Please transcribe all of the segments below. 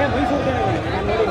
Ganapati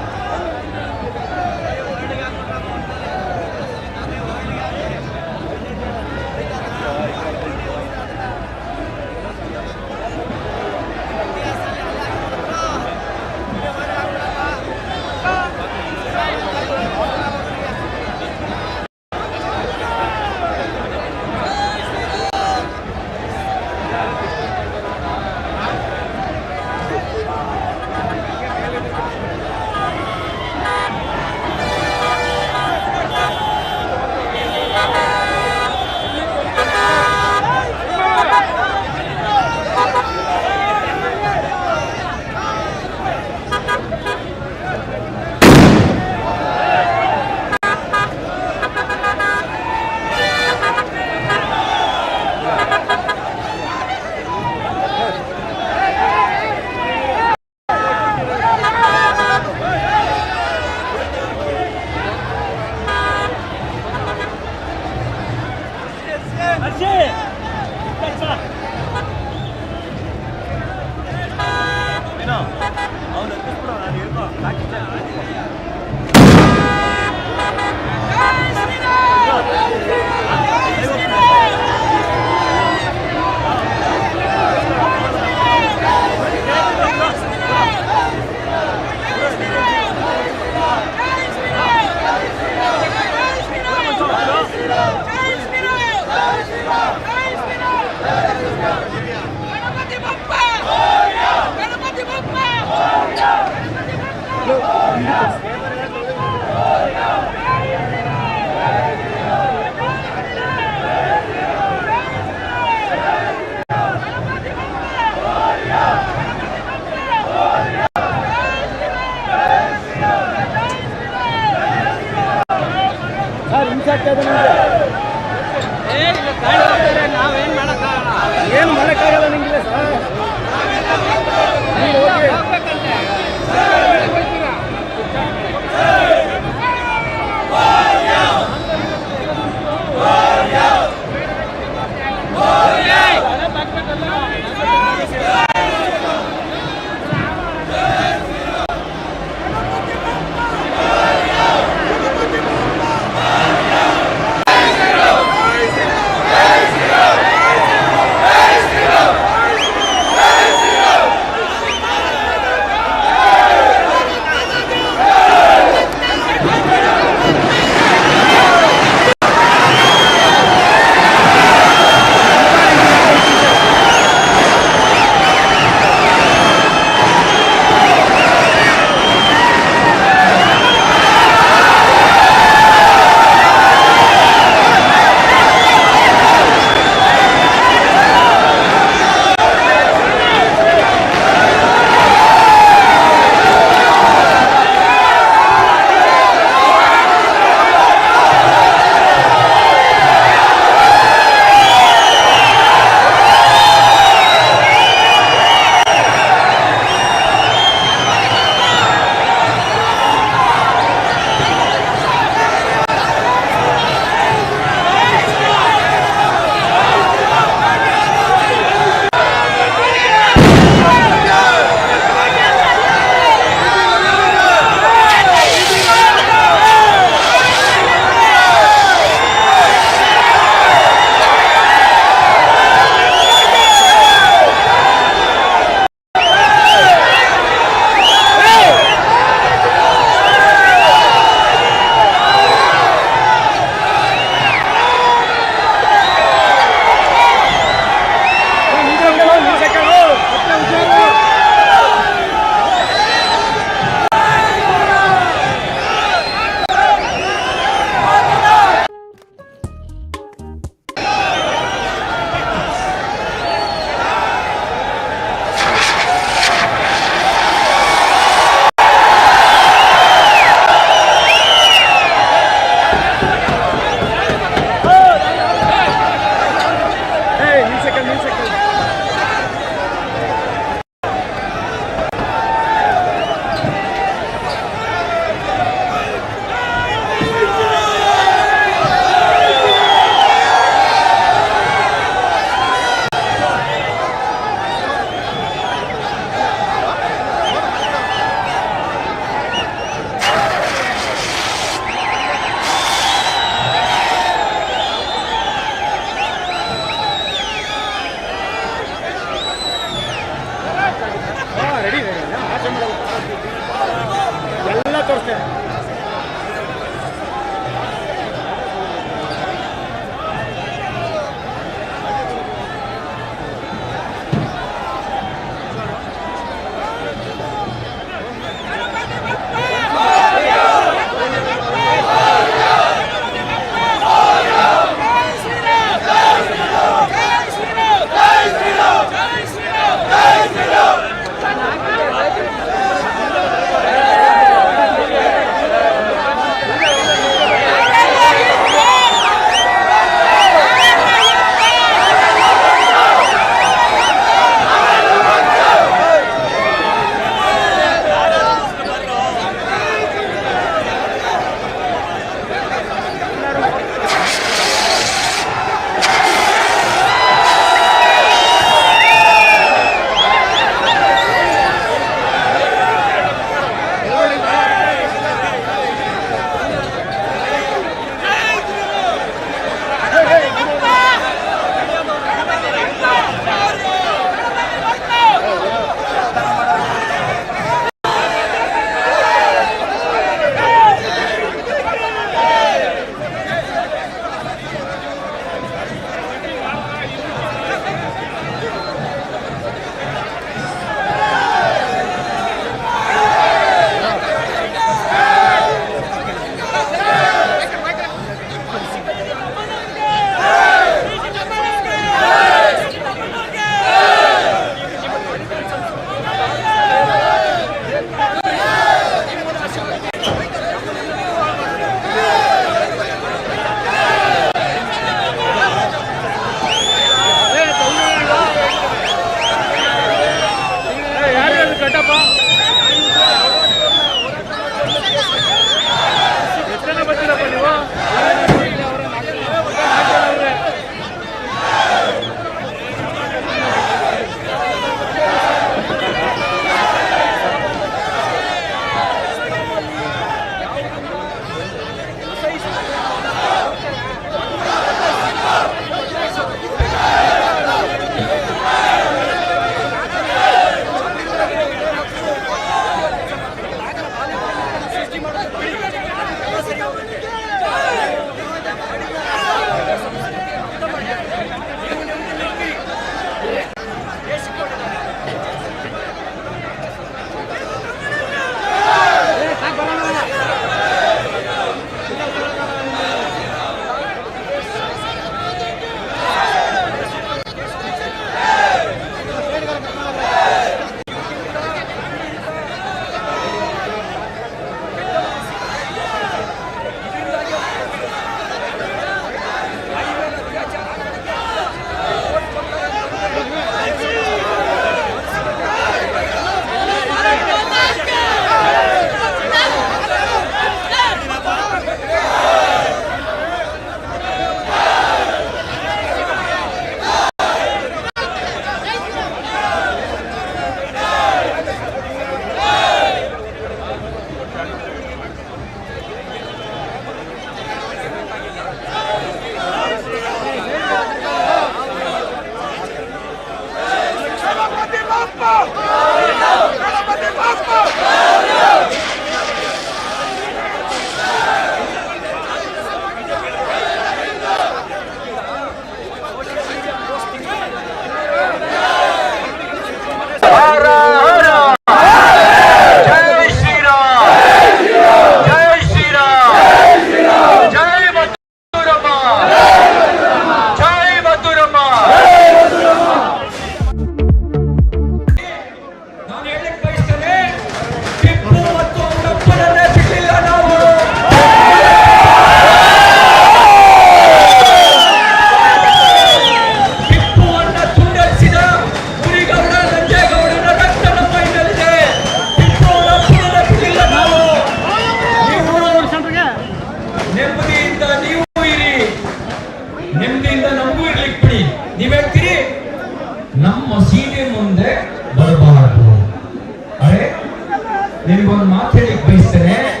matei o queste né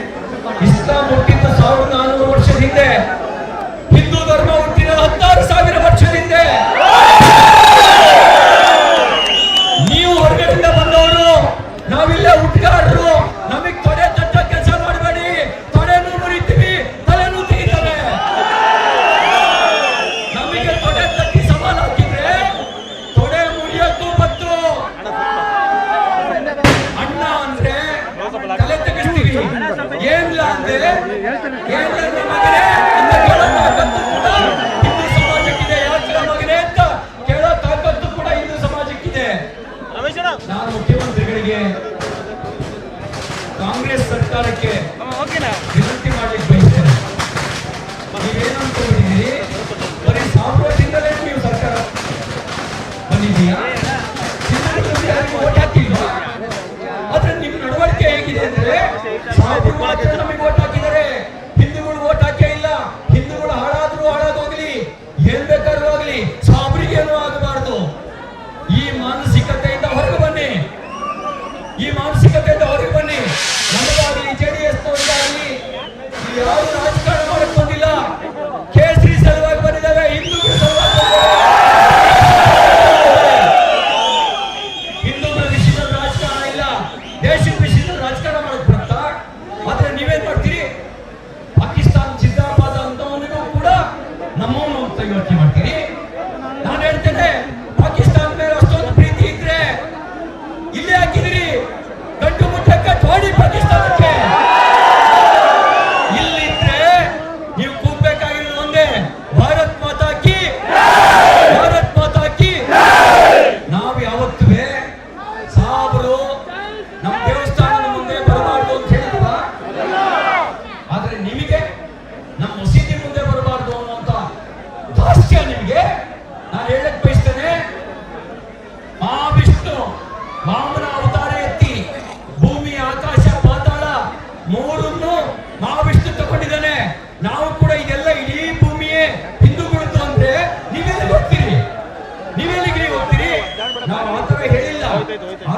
Đối.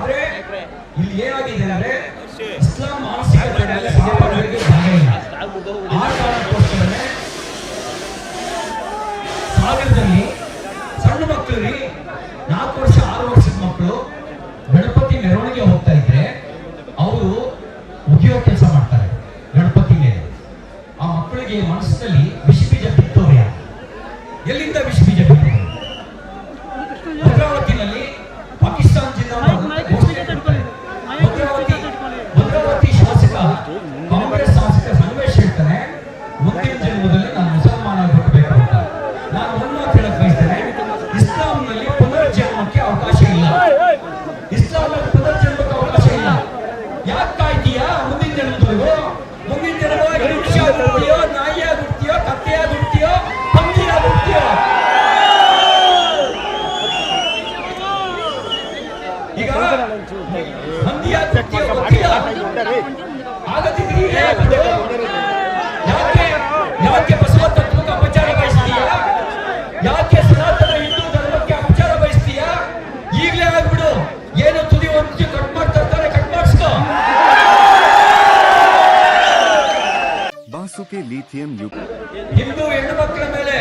ಯಾಕೆ? ಯಾಕೆ ಬಸವ ತತ್ವಕ್ಕೆ ಅಪಚಾರ ಬಯಸ್ತೀಯಾ? ಯಾಕೆ ಸನಾತನ ಹಿಂದೂ ಧರ್ಮಕ್ಕೆ ಅಪಚಾರ ಬಯಸ್ತೀಯಾ? ಈಗಲೇ ಆಗ್ಬಿಡು. ಏನು ತುದಿ ಒಂದು ಕಟ್ ಮಾಡ್ತಾರೆ ಕಟ್ ಮಾಡಿಸ್ಕೋ ಬಾಸುಕೆ ಲಿಥಿಯಂ ಯುಗ ಹಿಂದೂ ಹೆಣ್ಣು ಮಕ್ಕಳ ಮೇಲೆ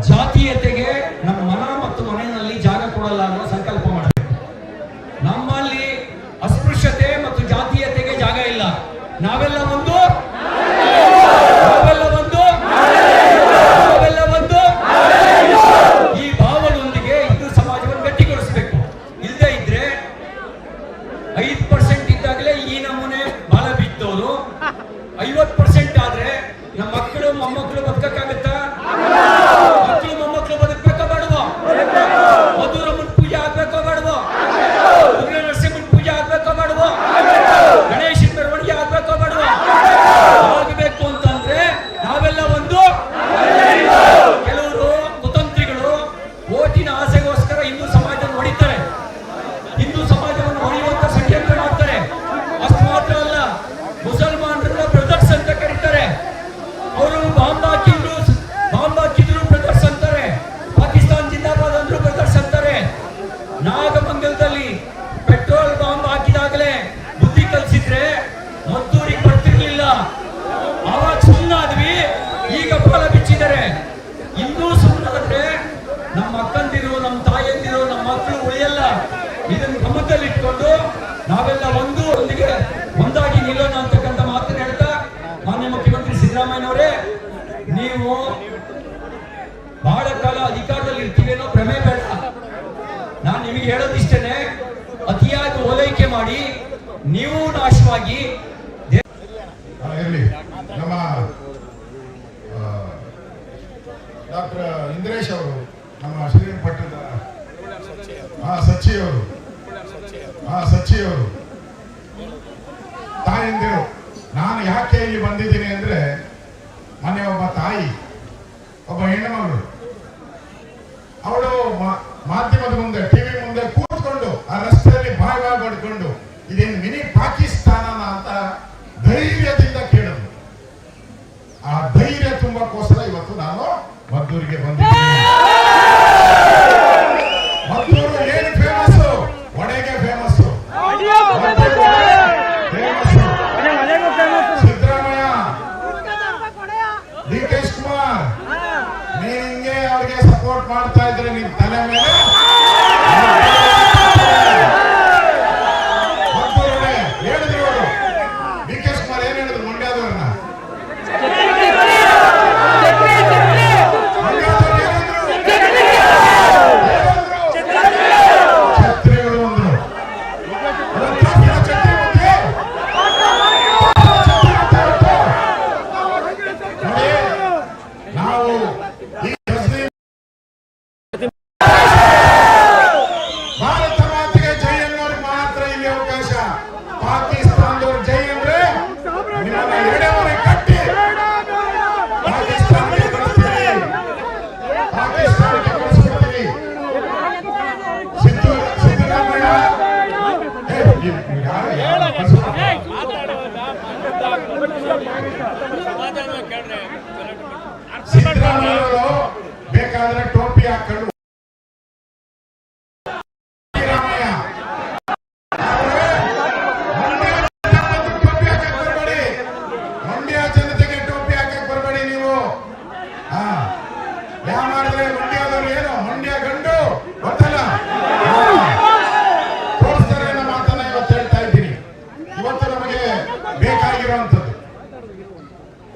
ஜாத்தியத்தை ನಿಮಗೆ ಹೇಳೋದಿಷ್ಟೇನೆ, ಅತಿಯಾಗಿ ಓಲೈಕೆ ಮಾಡಿ ನೀವು ನಾಶವಾಗಿ ನಮ್ಮ ಡಾಕ್ಟರ್ ಇಂದ್ರೇಶ್ ಅವರು, ನಮ್ಮ ಶ್ರೀರಂಗ ಪಟ್ಟಣದ ಹಾ ಸಚಿವರು ಹಾ ಸಚಿವರು ತಾಯಿಂದಿರು, ನಾನು ಯಾಕೆ ಇಲ್ಲಿ ಬಂದಿದ್ದೀನಿ ಅಂದರೆ, ಮೊನ್ನೆ ಒಬ್ಬ ತಾಯಿ, ಒಬ್ಬ ಹೆಣ್ಣು ಮಗಳು, ಅವಳು ಮಾಧ್ಯಮದ पाकिस्तान जय अंग्रे निमाना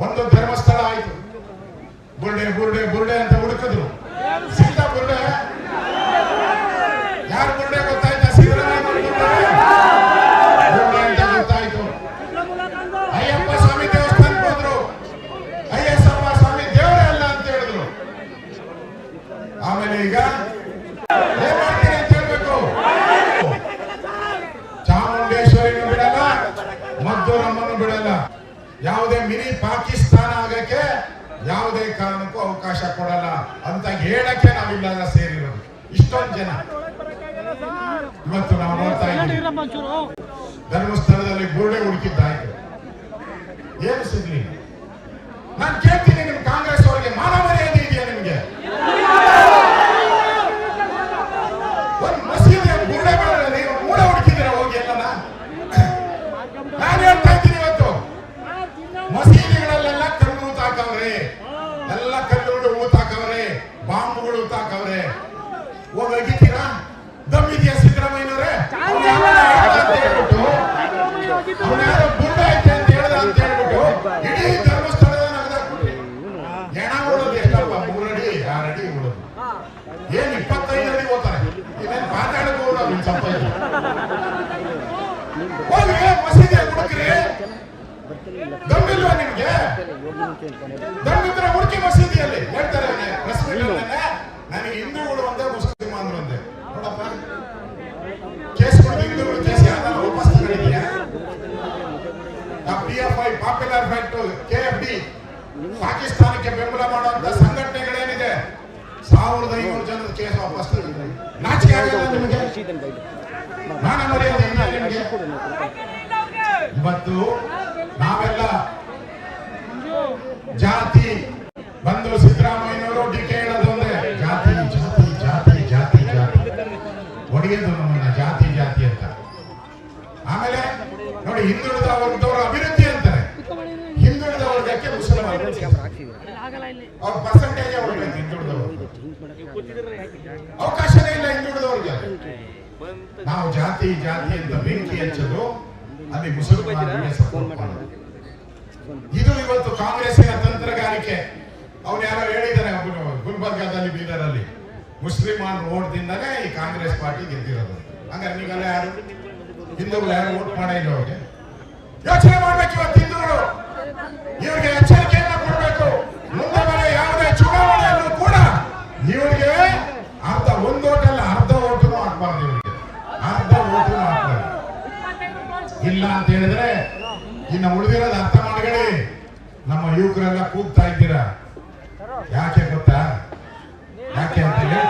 ಒಂದು ಧರ್ಮಸ್ಥಳ ಆಯ್ತು. ಬುರ್ಡೆ ಬುರ್ಡೆ ಬುರ್ಡೆ ಅಂತ ಹುಡುಕಿದ್ರು. ಸೀತಾ ಬುರ್ಡೆ. ಯಾರು ಬುರ್ಡೆ? ಹೇಳಕ್ಕೆ ನಾವಿಲ್ಲ ಸೇರಿರೋದು. ಇಷ್ಟೊಂದು ಜನ. ಇವತ್ತು ನಾವು ನೋಡ್ತಾ ಇದ್ದೀವಿ. ಧರ್ಮಸ್ಥಳದಲ್ಲಿ ಗೋಡೆ ಹುಡುಕಿದ್ದಾಯ್ತು. ಏನು ಧರ್ಮೇಂದ್ರ ಮುಡ್ಕಿ ಮಸೀದಿಯಲ್ಲಿ ಹೇಳ್ತಾರೆ ನನಗೆ ಹಿಂದೂಗಳು ಒಂದೇ ಮುಸ್ಲಿಮ್ ಅಂದ್ರೆ ಕೇಸ್ ಹಿಂದೂಗಳು case F I popular front K ಪಾಕಿಸ್ತಾನಕ್ಕೆ ಬೆಂಬಲ ಮಾಡುವಂತ ಸಂಘಟನೆಗಳೇನಿದೆ? ಸಾವಿರದ ಐನೂರು ಜನ ಕೇಸ್ ವಾಪಸ್ ನಾಚಿಕೆ ನಿಮಗೆ? ನಾನು ಇವತ್ತು ಅವಕಾಶನೇ ಇಲ್ಲ ಹಿಂದುಳಿದವ್ರಿಗೆ ನಾವು ಜಾತಿ ಜಾತಿ ಅಂತ ಬೆಂಕಿ ಹಚ್ಚೋದು ಅಲ್ಲಿ ಮುಸಲ್ಮಾನರಿಗೆ ಸಪೋರ್ಟ್ ಮಾಡೋದು. ಇದು ಇವತ್ತು ಕಾಂಗ್ರೆಸ್ಸಿನ ತಂತ್ರಗಾರಿಕೆ. ಅವ್ನು ಯಾರೋ ಹೇಳಿದ್ದಾರೆ ಗುಲ್ಬರ್ಗಾದಲ್ಲಿ ಬೀದರಲ್ಲಿ. ಮುಸ್ಲಿಮಾನ್ ಓಟ್ದಿಂದಲೇ ಈ ಕಾಂಗ್ರೆಸ್ ಪಾರ್ಟಿ ಗೆದ್ದಿರೋದು. ಹಂಗಾರೆ ನೀವೆಲ್ಲ ಯಾರು? ಹಿಂದೂಗಳು ಯಾರು ಓಟ್ ಮಾಡೇ ಇಲ್ಲ ಅವ್ರಿಗೆ? ಯೋಚನೆ ಮಾಡ್ಬೇಕು ಇವತ್ತು ಹಿಂದೂಗಳು. ಇವ್ರಿಗೆ ಎಚ್ಚರಿಕೆಯನ್ನ ಕೊಡ್ಬೇಕು. ಮುಂದೆ ಬರೋ ಯಾವುದೇ ಚುನಾವಣೆಯಲ್ಲೂ ಕೂಡ ಇವರಿಗೆ ಒಂದು ಓಟಲ್ಲ ಅರ್ಧ ಓಟು ಹಾಕ್ಬಾರ್ದು ಇವರಿಗೆ ಅರ್ಧ ಓಟು ಹಾಕ್ಬಾರ್ದು ಇಲ್ಲ ಅಂತ ಹೇಳಿದ್ರೆ ಇನ್ನು ಉಳಿದಿರೋದು ಅರ್ಥ ಮಾಡ್ಕೊಳ್ಳಿ. ನಮ್ಮ ಯುವಕರೆಲ್ಲ ಕೂಗ್ತಾ ಇದ್ದೀರಾ? ಯಾಕೆ ಗೊತ್ತಾ? ಯಾಕೆ ಅಂತ ಹೇಳ್ತೀನಿ.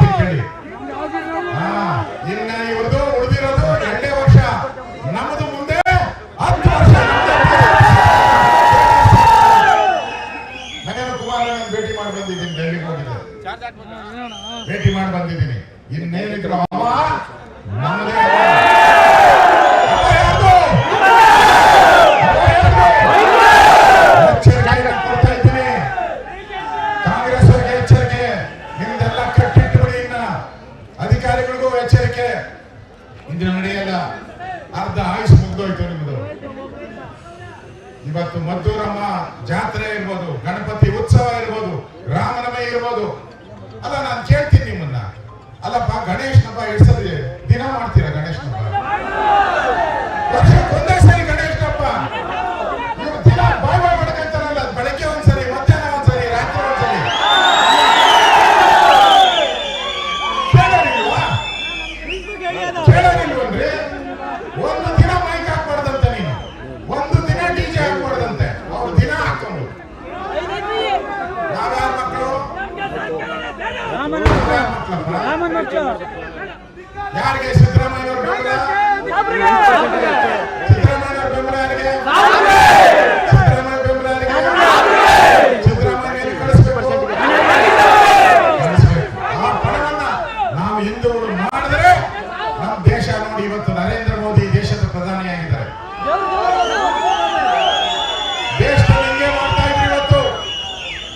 ದೇಶದಲ್ಲಿ ಹಿಂಗೆ ಮಾಡ್ತಾ ಇದ್ರು ಇವತ್ತು.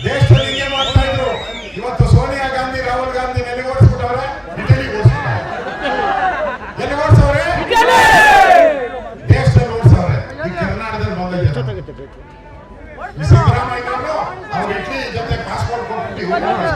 ದೇಶದಲ್ಲಿ ಹಿಂಗೆ ಮಾಡ್ತಾ ಇದ್ರು. ಇವತ್ತು ಸೋನಿಯಾ ಗಾಂಧಿ ರಾಹುಲ್ ಗಾಂಧಿ ಎಲ್ಲಿ ಓಡಿಸ್ಬಿಟ್ಟವ್ರೆ ಇಟಲಿ ಎಲ್ಲಿ ಓಡಿಸವ್ರೆ ದೇಶದಲ್ಲಿ ಓಡಿಸವ್ರೆ ಈ ಕರ್ನಾಟಕದಲ್ಲಿ ಬಂದಿದ್ದಾರೆ ಸಿದ್ದರಾಮಯ್ಯ ಅವರು ಅವ್ರು ಇಟ್ಲಿ ಜೊತೆ ಪಾಸ್ಪೋರ್ಟ್ ಕೊಟ್ಬಿಟ್ಟು